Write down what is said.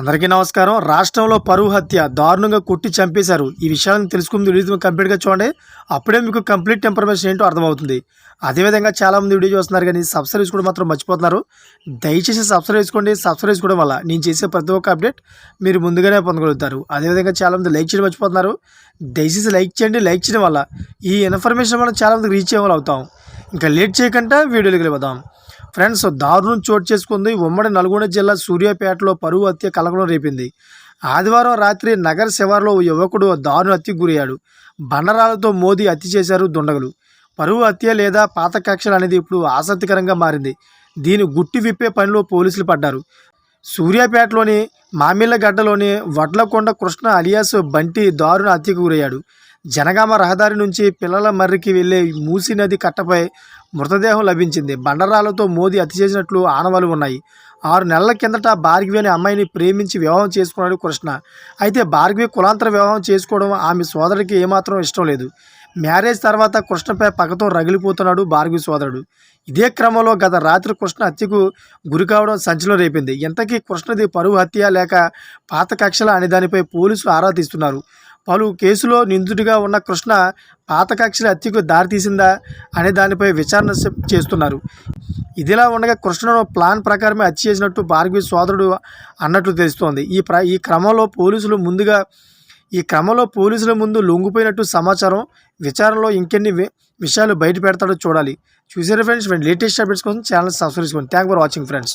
అందరికీ నమస్కారం. రాష్ట్రంలో పరువు హత్య దారుణంగా కొట్టి చంపేశారు. ఈ విషయాలను తెలుసుకుంది వీడియో కంప్లీట్గా చూడండి. అప్పుడే మీకు కంప్లీట్ ఇన్ఫర్మేషన్ ఏంటో అర్థమవుతుంది. అదేవిధంగా చాలామంది వీడియో చూస్తున్నారు కానీ సబ్స్క్రైబ్ చేసుకోవడం మాత్రం మర్చిపోతున్నారు. దయచేసి సబ్స్క్రైబ్ చేసుకోండి. సబ్స్క్రైబ్ చేసుకోవడం వల్ల నేను చేసే ప్రతి ఒక్క అప్డేట్ మీరు ముందుగానే పొందగలుగుతారు. అదేవిధంగా చాలామంది లైక్ చేయడం మర్చిపోతున్నారు. దయచేసి లైక్ చేయండి. లైక్ చేయడం వల్ల ఈ ఇన్ఫర్మేషన్ మనం చాలామందికి రీచ్ అవ్వాలి అవుతాం. ఇంకా లేట్ చేయకుండా వీడియోలోకి వెళ్ళిపోదాం. ఫ్రెండ్స్ దారుణం చోటు చేసుకుంది. ఉమ్మడి నల్గొండ జిల్లా సూర్యాపేటలో పరువు హత్య కలకలం రేపింది. ఆదివారం రాత్రి నగర శివార్లో ఓ యువకుడు దారుణ హత్యకు గురయ్యాడు. బండరాలతో మోదీ హత్య చేశారు దుండగులు. పరువు హత్య లేదా పాత కక్షలు అనేది ఇప్పుడు ఆసక్తికరంగా మారింది. దీని గుట్టి విప్పే పనిలో పోలీసులు పడ్డారు. సూర్యాపేటలోని మామిళ్ళగడ్డలోని వడ్లకొండ కృష్ణ అలియాస్ బంటి దారుణ హత్యకు గురయ్యాడు. జనగామ రహదారి నుంచి పిల్లల మర్రికి వెళ్ళే మూసీ నది కట్టపై మృతదేహం లభించింది. బండరాలతో మోదీ హత్య చేసినట్లు ఆనవాలు ఉన్నాయి. ఆరు నెలల కిందట భార్గవి అనే అమ్మాయిని ప్రేమించి వివాహం చేసుకున్నాడు కృష్ణ. అయితే భార్గవి కులాంతర వివాహం చేసుకోవడం ఆమె సోదరికి ఏమాత్రం ఇష్టం లేదు. మ్యారేజ్ తర్వాత కృష్ణపై పగతో రగిలిపోతున్నాడు భార్గవి సోదరుడు. ఇదే క్రమంలో గత రాత్రి కృష్ణ హత్యకు గురి కావడం సంచలనం రేపింది. ఇంతకీ కృష్ణది పరువు హత్య లేక పాత కక్షల అనే దానిపై పోలీసులు ఆరా తీస్తున్నారు. పలు కేసులో నిందితుడిగా ఉన్న కృష్ణ పాత కక్షల హత్యకు దారితీసిందా అనే దానిపై విచారణ చేస్తున్నారు. ఇదిలా ఉండగా కృష్ణను ప్లాన్ ప్రకారమే హత్య చేసినట్టు భార్గవి సోదరుడు అన్నట్లు తెలుస్తోంది. ఈ ప్ర ఈ క్రమంలో పోలీసులు ముందుగా ఈ క్రమంలో పోలీసుల ముందు లొంగిపోయినట్టు సమాచారం విచారణలో ఇంకెన్ని విషయాలు బయట పెడతాడో చూడాలి. చూసారా ఫ్రెండ్స్ లేటెస్ట్ అప్డేట్స్ కోసం ఛానల్ సబ్స్క్రైబ్ చేసుకోండి. Thank for watching friends.